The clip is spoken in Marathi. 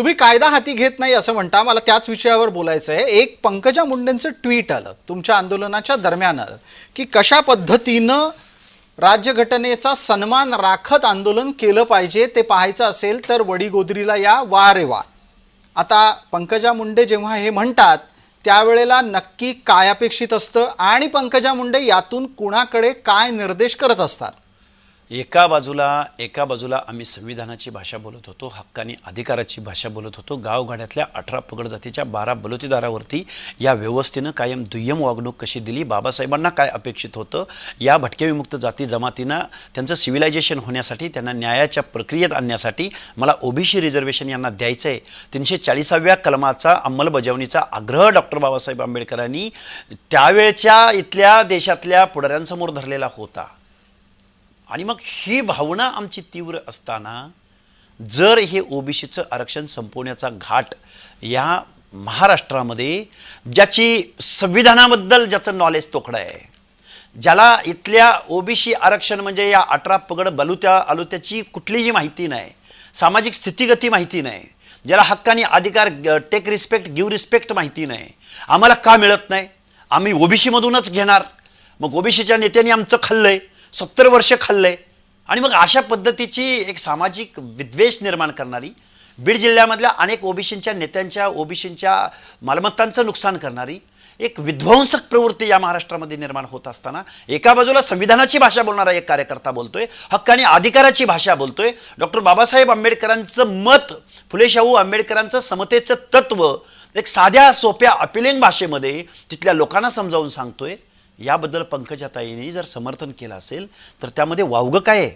तुम्ही कायदा हाती घेत नाही असं म्हणता. मला त्याच विषयावर बोलायचं आहे. एक पंकजा मुंडेंचं ट्विट आलं तुमच्या आंदोलनाच्या दरम्यान आलं की कशा पद्धतीनं राज्यघटनेचा सन्मान राखत आंदोलन केलं पाहिजे ते पाहायचं असेल तर वडीगोदरीला या वा रे वा. आता पंकजा मुंडे जेव्हा हे म्हणतात त्यावेळेला नक्की काय अपेक्षित असतं आणि पंकजा मुंडे यातून कुणाकडे काय निर्देश करत असतात? एका बाजूला एका बाजूला आम्ही संविधानाची भाषा बोलत होतो हक्कानी अधिकाराची भाषा बोलत होतो. गावगाड्यातल्या अठरा पगड जातीच्या बारा बलुतेदारावरती या व्यवस्थेनं कायम दुय्यम वागणूक कशी दिली बाबासाहेबांना काय अपेक्षित होतं या भटकेविमुक्त जाती जमातींना त्यांचं सिव्हिलायझेशन होण्यासाठी त्यांना न्यायाच्या प्रक्रियेत आणण्यासाठी मला ओबीसी रिझर्वेशन यांना द्यायचं आहे तीनशे चाळीसाव्या कलमाचा अंमलबजावणीचा आग्रह डॉक्टर बाबासाहेब आंबेडकरांनी त्यावेळच्या इथल्या देशातल्या पुढाऱ्यांसमोर धरलेला होता. आणि मग ही भावना आमची तीव्र असताना जर हे ओबीसीचं आरक्षण संपवण्याचा घाट या महाराष्ट्रामध्ये ज्याची संविधानाबद्दल ज्याचं नॉलेज तोकडं आहे ज्याला इथल्या ओबीसी आरक्षण म्हणजे या अठरा पगड बलुत्या आलुत्याची कुठलीही माहिती नाही सामाजिक स्थितीगती माहिती नाही ज्याला हक्कानी अधिकार टेक रिस्पेक्ट गिव्ह रिस्पेक्ट माहिती नाही आम्हाला का मिळत नाही? आम्ही ओबीसीमधूनच घेणार. मग ओबीसीच्या नेत्यांनी आमचं खाल्लं आहे सत्तर वर्ष खाल्लंय आणि मग अशा पद्धतीची एक सामाजिक विद्वेष निर्माण करणारी बीड जिल्ह्यामधल्या अनेक ओबीसींच्या नेत्यांच्या ओबीसींच्या मालमत्तांचं नुकसान करणारी एक विध्वंसक प्रवृत्ती या महाराष्ट्रामध्ये निर्माण होत असताना एका बाजूला संविधानाची भाषा बोलणारा एक कार्यकर्ता बोलतोय हक्काने अधिकाराची भाषा बोलतोय. डॉक्टर बाबासाहेब आंबेडकरांचं मत फुले शाहू आंबेडकरांचं समतेचं तत्व एक साध्या सोप्या अपिलिंग भाषेमध्ये तिथल्या लोकांना समजावून सांगतोय. याबद्दल पंकजाताईने जर समर्थन केलं असेल तर त्यामध्ये वावगं काय आहे?